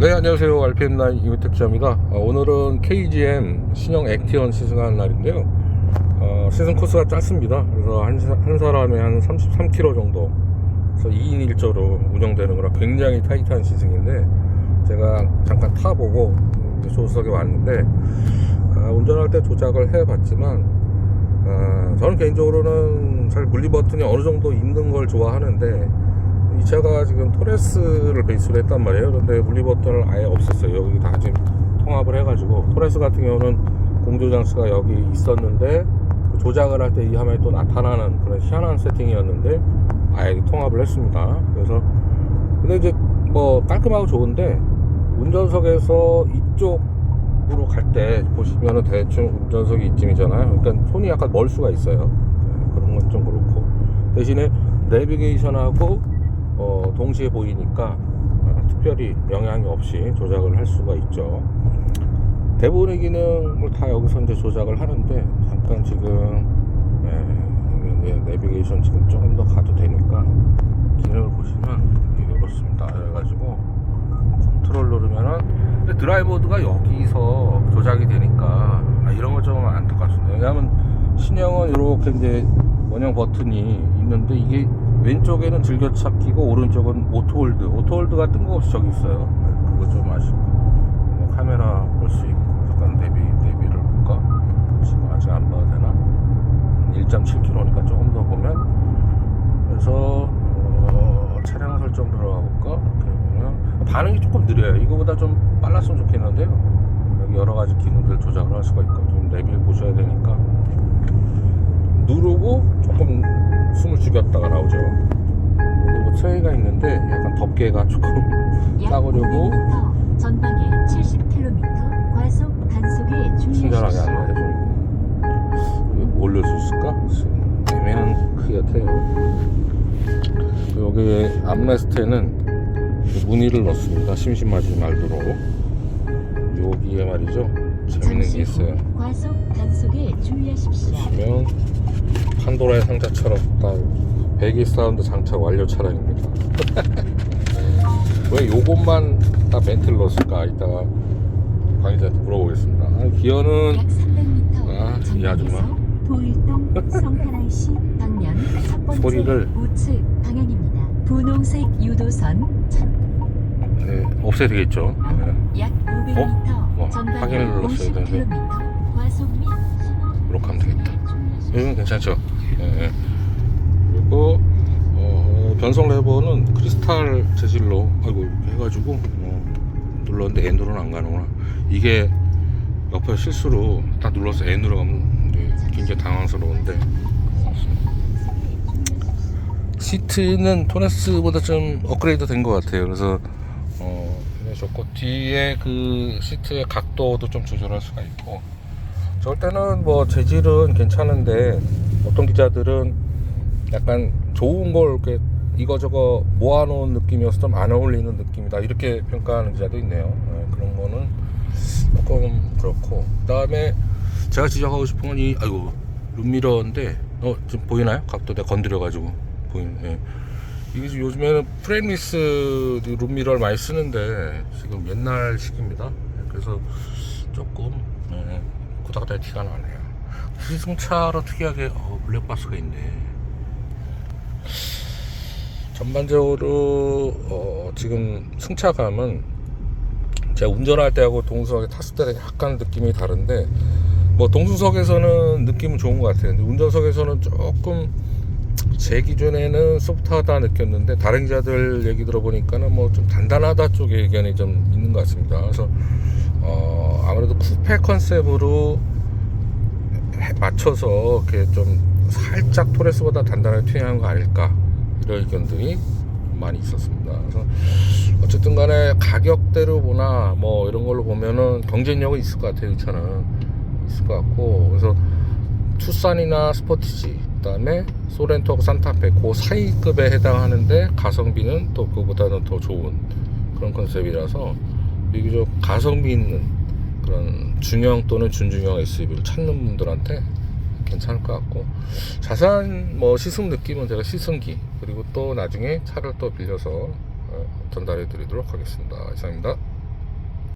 네 안녕하세요. RPM9 이우택 기자입니다. 어, 오늘은 KGM 신형 액티언 시승하는 날인데요. 어, 시승 코스가 짧습니다. 그래서 한, 사- 한 사람에 한 33km 정도 그래서 2인 1조로 운영되는 거라 굉장히 타이트한 시승인데 제가 잠깐 타보고 조수석에 왔는데 아, 운전할 때 조작을 해봤지만 아, 저는 개인적으로는 잘 물리 버튼이 어느 정도 있는 걸 좋아하는데 이 차가 지금 토레스를 베이스로 했단 말이에요. 근데 물리 버튼을 아예 없앴어요. 여기 다 지금 통합을 해가지고 토레스 같은 경우는 공조 장치가 여기 있었는데 그 조작을 할 때 이 화면에 또 나타나는 그런 희한한 세팅이었는데 아예 통합을 했습니다. 그래서 근데 이제 뭐 깔끔하고 좋은데 운전석에서 이쪽으로 갈 때 보시면은 대충 운전석이 이쯤이잖아요. 그러니까 손이 약간 멀 수가 있어요. 네, 그런 건 좀 그렇고 대신에 내비게이션하고 어, 동시에 보이니까 어, 특별히 영향이 없이 조작을 할 수가 있죠. 대부분의 기능을 다 여기서 이제 조작을 하는데 잠깐 지금 네, 네, 내비게이션 지금 조금 더 가도 되니까 기능을 보시면 이렇습니다. 그래가지고 컨트롤 누르면은 드라이버드가 여기서 조작이 되니까 아, 이런 거 좀 안타깝습니다. 왜냐하면 신형은 이렇게 이제 원형 버튼이 있는데 이게 왼쪽에는 즐겨찾기고 오른쪽은 오토홀드. 오토홀드가 뜬금없이 저기 있어요. 네, 그거 좀 아쉽고. 뭐 카메라 볼 수 있고 잠깐 내비 내비를 볼까? 지금 아직 안 봐도 되나? 1.7km니까 조금 더 보면. 그래서 어, 차량 설정 들어가 볼까? 이렇게 보면. 반응이 조금 느려요. 이거보다 좀 빨랐으면 좋겠는데요. 여기 여러 가지 기능들 조작을 할 수가 있고 좀 내비를 보셔야 되니까. 누르고 조금 숨을 죽였다가 나오죠. 여기 뭐 트레이가 있는데 약간 덮개가 조금 싸구려고 500m 전방에 70km 과속 단속에 친절하게. 안내해줍니다. 여기 뭐 올릴 수 있을까? 애매한 크기 같아요. 여기 암레스트에는 무늬를 넣습니다. 심심하지 말도록. 여기에 말이죠. 재밌는 게 있어요. 후 과속 단속에 주의하십시오. 보시면 판도라의 상자처럼 딱 배기 사운드 장착 완료 차량입니다. 왜 요것만 딱 멘트를 넣었을까? 이따가 관계자한테 물어보겠습니다. 아, 기어는 약 300m 아, 이 아줌마. 방면 첫 번째 소리를. 우측 방향입니다. 분홍색 유도선 천- 네, 없애야 되겠죠. 네, 약 500m 뭐, 전방에 확인을 눌렀어야 되는데. 50km 과속 및 신호 이렇게 하면 되겠다. 이건 괜찮죠. 네. 그리고 어, 변속 레버는 크리스탈 재질로 아이고 해가지고 어, 눌렀는데 N으로는 안 가는구나. 이게 옆에 실수로 딱 눌러서 N으로 가면 굉장히 당황스러운데 시트는 토레스보다 좀 업그레이드 된 것 같아요. 그래서 어, 좋고 뒤에 그 시트의 각도도 좀 조절할 수가 있고 저럴 때는 뭐 재질은 괜찮은데 어떤 기자들은 약간 좋은 걸 이렇게 이거저거 모아놓은 느낌이어서 좀 안 어울리는 느낌이다. 이렇게 평가하는 기자도 있네요. 네, 그런 거는 조금 그렇고. 그 다음에 제가 지적하고 싶은 건 이 아이고 룸미러인데 어 지금 보이나요? 각도 내가 건드려 가지고 보이네 예. 이게 요즘에는 프레임리스 룸미러를 많이 쓰는데 지금 옛날식입니다. 예, 그래서 조금 예, 구닥다리 티가 나네요. 시 승차로 특이하게 어, 블랙박스가 있네 전반적으로 어, 지금 승차감은 제가 운전할 때하고 동수석에 탔을 때 약간 느낌이 다른데 뭐 동수석에서는 느낌은 좋은 것 같아요. 근데 운전석에서는 조금 제 기준에는 소프트하다 느꼈는데 다른 기자들 얘기 들어보니까는 뭐 좀 단단하다 쪽의 의견이 좀 있는 것 같습니다. 그래서 어, 아무래도 쿠페 컨셉으로 해- 맞춰서 이렇게 좀 살짝 토레스보다 단단하게 튜닝한 거 아닐까 이런 의견들이 많이 있었습니다. 그래서 어쨌든 간에 가격대로 보나 뭐 이런 걸로 보면은 경쟁력은 있을 것 같아요. 이 차는 있을 것 같고 그래서 투싼이나 스포티지 그다음에 소렌토하고 산타페 그 사이급에 해당하는데 가성비는 또 그보다는 더 좋은 그런 컨셉이라서 비교적 가성비 있는 그런 중형 또는 준중형 SUV를 찾는 분들한테 괜찮을 것 같고 자세한 뭐 시승 느낌은 제가 시승기 그리고 또 나중에 차를 또 빌려서 어, 전달해 드리도록 하겠습니다. 이상입니다